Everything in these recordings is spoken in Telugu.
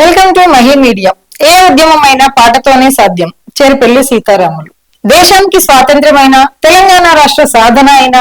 Welcome Mahi media. ఏ ఉద్యమమైన పాటతోనే సాధ్యం. చేరుపెల్లి సీతారాములు. దేశానికి స్వాతంత్ర్యమైన తెలంగాణ రాష్ట్ర సాధన అయిన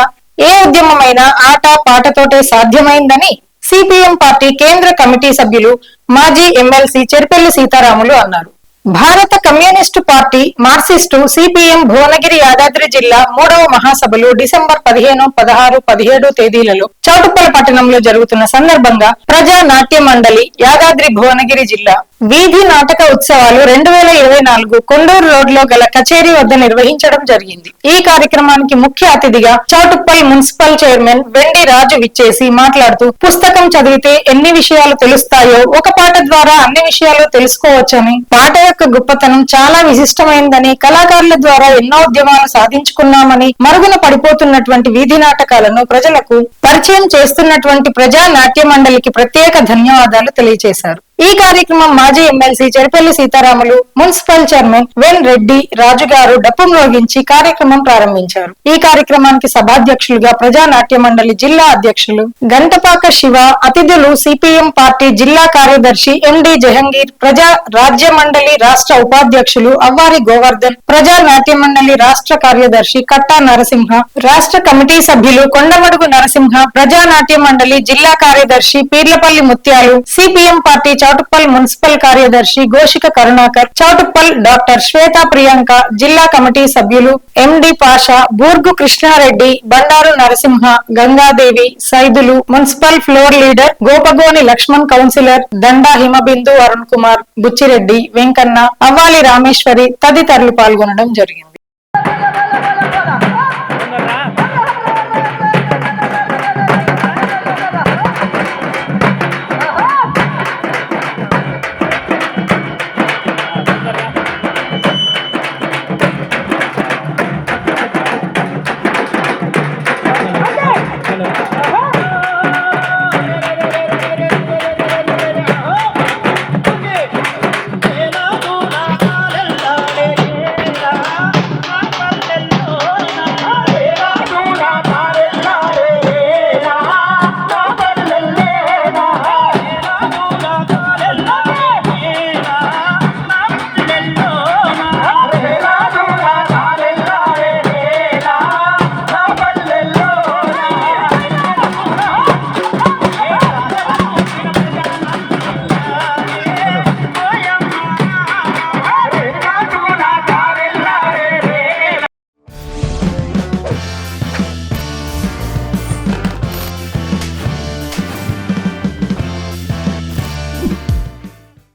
ఏ ఉద్యమమైన ఆట పాటతోటే సాధ్యమైందని సిపిఎం పార్టీ కేంద్ర కమిటీ సభ్యులు మాజీ ఎమ్మెల్సీ చెరుపెల్లి సీతారాములు అన్నారు. భారత communist party Marxist CPM Bhuvanagiri Yadadri జిల్లా మూడవ మహాసభలు డిసెంబర్ పదిహేను పదహారు పదిహేడు తేదీలలో చౌటుప్పల పట్టణంలో జరుగుతున్న సందర్భంగా ప్రజా నాట్య మండలి యాదాద్రి భువనగిరి జిల్లా వీధి నాటక ఉత్సవాలు రెండు వేల ఇరవై నాలుగు కొండూరు రోడ్లో గల కచేరీ వద్ద నిర్వహించడం జరిగింది. ఈ కార్యక్రమానికి ముఖ్య అతిథిగా చౌటుప్పల్ మున్సిపల్ చైర్మన్ వెండి రాజు విచ్చేసి మాట్లాడుతూ పుస్తకం చదివితే ఎన్ని విషయాలు తెలుస్తాయో ఒక పాట ద్వారా అన్ని విషయాలు తెలుసుకోవచ్చని పాట యొక్క గొప్పతనం చాలా విశిష్టమైందని కళాకారుల ద్వారా ఎన్నో ఉద్యమాలు సాధించుకున్నామని మరుగున పడిపోతున్నటువంటి వీధి నాటకాలను ప్రజలకు పరిచయం చేస్తున్నటువంటి ప్రజా నాట్య మండలికి ప్రత్యేక ధన్యవాదాలు తెలియజేశారు ఈ కార్యక్రమం మాజీ MLC Cheripalli Seetharamulu municipal chairman Ven Reddy Raju గారు డప్పు మ్రోగించి కార్యక్రమం ప్రారంభించారు. ఈ కార్యక్రమానికి సభాధ్యక్షులుగా ప్రజా నాట్య మండలి జిల్లా అధ్యక్షులు గంటపాక శివ అతిథులు సిపిఎం పార్టీ జిల్లా కార్యదర్శి ఎండి జహంగీర్ ప్రజా రాజ్య మండలి రాష్ట్ర ఉపాధ్యక్షులు అవ్వారి గోవర్ధన్ ప్రజా నాట్య మండలి రాష్ట్ర కార్యదర్శి కట్టా నరసింహ రాష్ట్ర కమిటీ సభ్యులు కొండమడుగు నరసింహ ప్రజా నాట్య మండలి జిల్లా కార్యదర్శి పీర్లపల్లి ముత్యాలు సిపిఎం పార్టీ చౌటుప్పల్ మున్సిపల్ కార్యదర్శి గోషిక కరుణాకర్ చౌటుప్పల్ డాక్టర్ శ్వేత ప్రియాంక జిల్లా కమిటీ సభ్యులు MD Pasha Burgu Krishnareddy Bandaru Narasimha Gangadevi Saidulu municipal floor leader Gopagoni Laxman councillor Danda Himabindu Arun Kumar Buchireddy Venkanna అవ్వాలి రామేశ్వరి తదితరులు పాల్గొనడం జరిగింది.